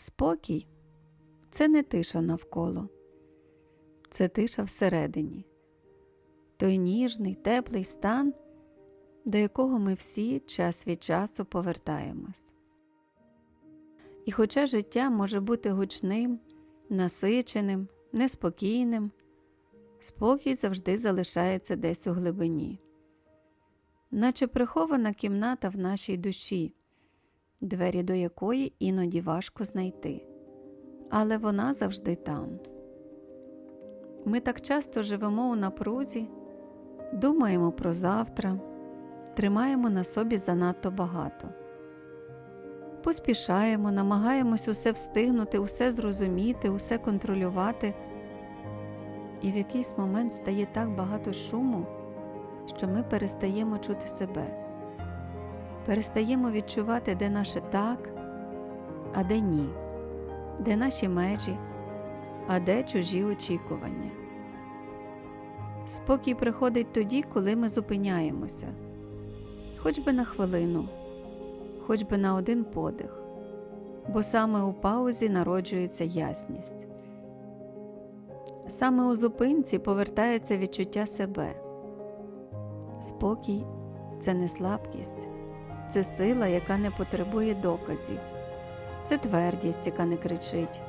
Спокій це не тиша навколо, це тиша всередині, той ніжний, теплий стан, до якого ми всі час від часу повертаємось. І хоча життя може бути гучним, насиченим, неспокійним, спокій завжди залишається десь у глибині, наче прихована кімната в нашій душі, двері до якої іноді важко знайти, але вона завжди там. Ми так часто живемо у напрузі, думаємо про завтра, тримаємо на собі занадто багато. Поспішаємо, намагаємось усе встигнути, усе зрозуміти, усе контролювати. І в якийсь момент стає так багато шуму, що ми перестаємо чути себе, перестаємо відчувати, де наше так, а де ні, де наші межі, а де чужі очікування. Спокій приходить тоді, коли ми зупиняємося, хоч би на хвилину, хоч би на один подих, бо саме у паузі народжується ясність. Саме у зупинці повертається відчуття себе. Спокій це не слабкість, це сила, яка не потребує доказів, це твердість, яка не кричить,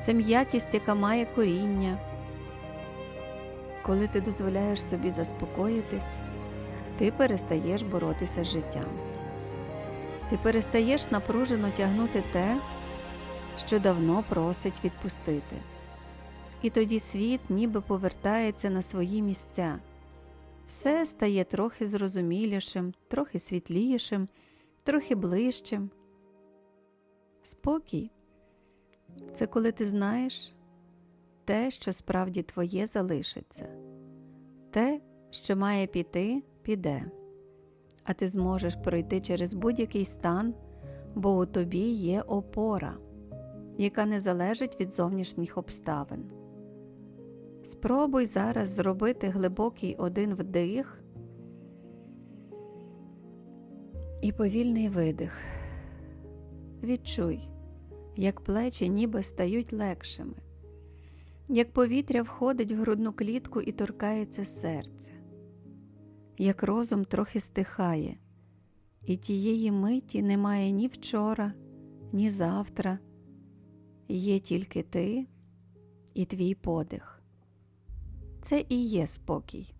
це м'якість, яка має коріння. Коли ти дозволяєш собі заспокоїтись, ти перестаєш боротися з життям. Ти перестаєш напружено тягнути те, що давно просить відпустити. І тоді світ ніби повертається на свої місця. Все стає трохи зрозумілішим, трохи світлішим, трохи ближчим. Спокій це коли ти знаєш те, що справді твоє залишиться, те, що має піти, піде, а ти зможеш пройти через будь-який стан, бо у тобі є опора, яка не залежить від зовнішніх обставин. Спробуй зараз зробити глибокий один вдих і повільний видих. Відчуй, як плечі ніби стають легшими, як повітря входить в грудну клітку і торкається серця, як розум трохи стихає, і тієї миті немає ні вчора, ні завтра, є тільки ти і твій подих. Це і є спокій.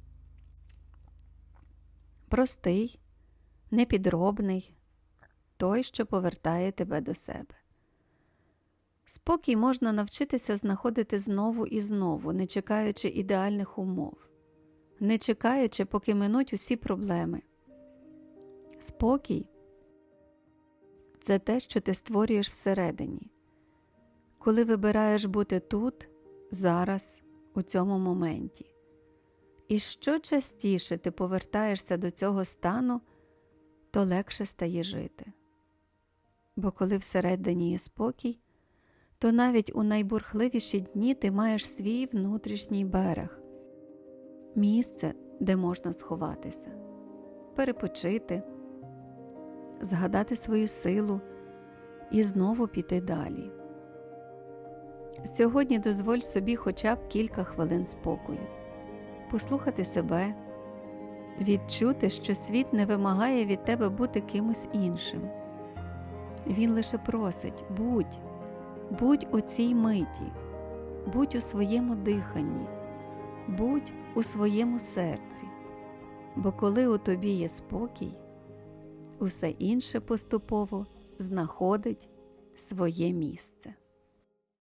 Простий, непідробний, той, що повертає тебе до себе. Спокій можна навчитися знаходити знову і знову, не чекаючи ідеальних умов, не чекаючи, поки минуть усі проблеми. Спокій це те, що ти створюєш всередині, коли вибираєш бути тут, зараз, у цьому моменті. І що частіше ти повертаєшся до цього стану, то легше стає жити. Бо коли всередині є спокій, то навіть у найбурхливіші дні ти маєш свій внутрішній берег, місце, де можна сховатися, перепочити, згадати свою силу і знову піти далі. Сьогодні дозволь собі хоча б кілька хвилин спокою, послухати себе, відчути, що світ не вимагає від тебе бути кимось іншим. Він лише просить будь, будь у цій миті, будь у своєму диханні, будь у своєму серці, бо коли у тобі є спокій, усе інше поступово знаходить своє місце.